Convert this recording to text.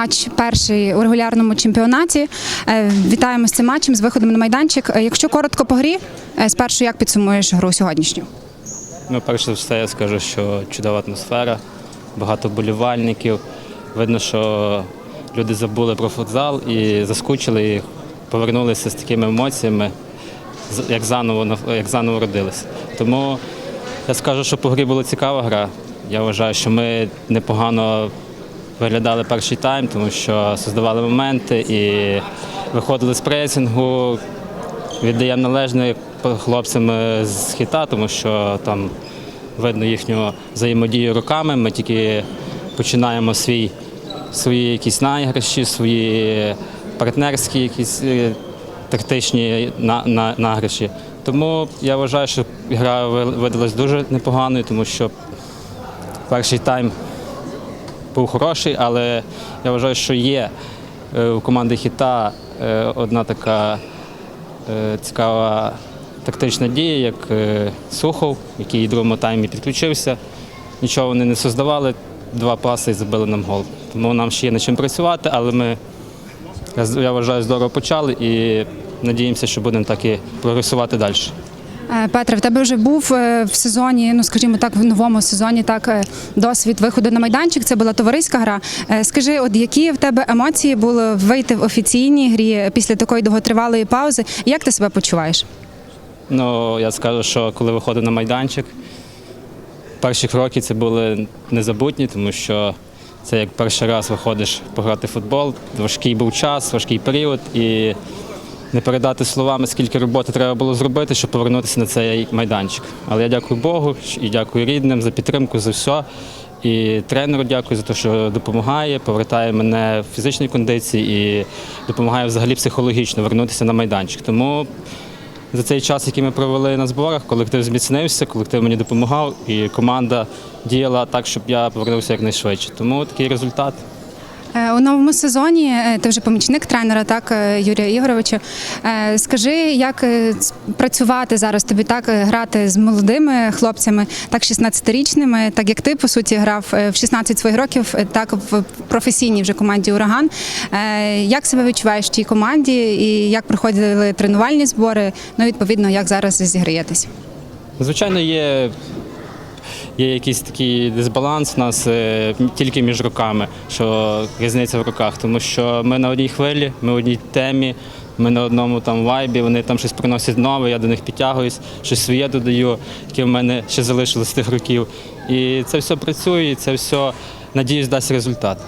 матч перший у регулярному чемпіонаті. Е, Вітаємо з цим матчем, з виходом на майданчик. Е, Якщо коротко по грі, е, спершу як підсумуєш гру сьогоднішню? Ну, перш за все, я скажу, що чудова атмосфера, багато болівальників. Видно, що люди забули про футзал і заскучили, і повернулися з такими емоціями, як заново, як заново родилися. Тому я скажу, що по грі була цікава гра. Я вважаю, що ми непогано виглядали перший тайм, тому що создавали моменти і виходили з пресингу, віддаємо належне хлопцям з хіта, тому що там видно їхню взаємодію руками. Ми тільки починаємо свій, свої якісь наіграші, свої партнерські якісь е, тактичні на, на, награші. Тому я вважаю, що гра ви- видалась дуже непоганою, тому що перший тайм був хороший, але я вважаю, що є е, у команди хіта е, одна така е, цікава тактична дія, як е, Сухов, який у другому таймі підключився. Нічого вони не создавали, два паси і забили нам гол. Тому нам ще є над чим працювати, але ми, я вважаю, здорово почали і надіємося, що будемо так і прогресувати далі. Е, Петре, в тебе вже був е, в сезоні, ну скажімо так, в новому сезоні так е, досвід виходу на майданчик. Це була товариська гра. Скажи, от які в тебе емоції були вийти в офіційній грі після такої довготривалої паузи? Як ти себе почуваєш? Ну, я скажу, що коли виходив на майданчик, перші кроки це були незабутні, тому що це як перший раз виходиш пограти в футбол. Важкий був час, важкий період, і не передати словами, скільки роботи треба було зробити, щоб повернутися на цей майданчик. Але я дякую Богу і дякую рідним за підтримку, за все. І тренеру дякую за те, що допомагає, повертає мене в фізичній кондиції і допомагає взагалі психологічно вернутися на майданчик. Тому за цей час, який ми провели на зборах, колектив зміцнився, колектив мені допомагав, і команда діяла так, щоб я повернувся якнайшвидше. Тому такий результат. Е, У новому сезоні е, ти вже помічник тренера, так е, Юрія Ігоровича. Скажи, як працювати зараз тобі так грати з молодими хлопцями, так 16-річними, так як ти по суті грав в 16 своїх років, так в професійній вже команді Ураган. Як себе відчуваєш в тій команді і як проходили тренувальні збори? Ну відповідно, як зараз зіграєтесь? Звичайно, є, є якийсь такий дисбаланс у нас е, тільки між руками, що різниця в руках, тому що ми на одній хвилі, ми в одній темі. Ми на одному там вайбі, вони там щось приносять нове, я до них підтягуюсь, щось своє додаю, яке в мене ще залишилось з тих років. І це все працює, і це все, надіюсь, дасть результат.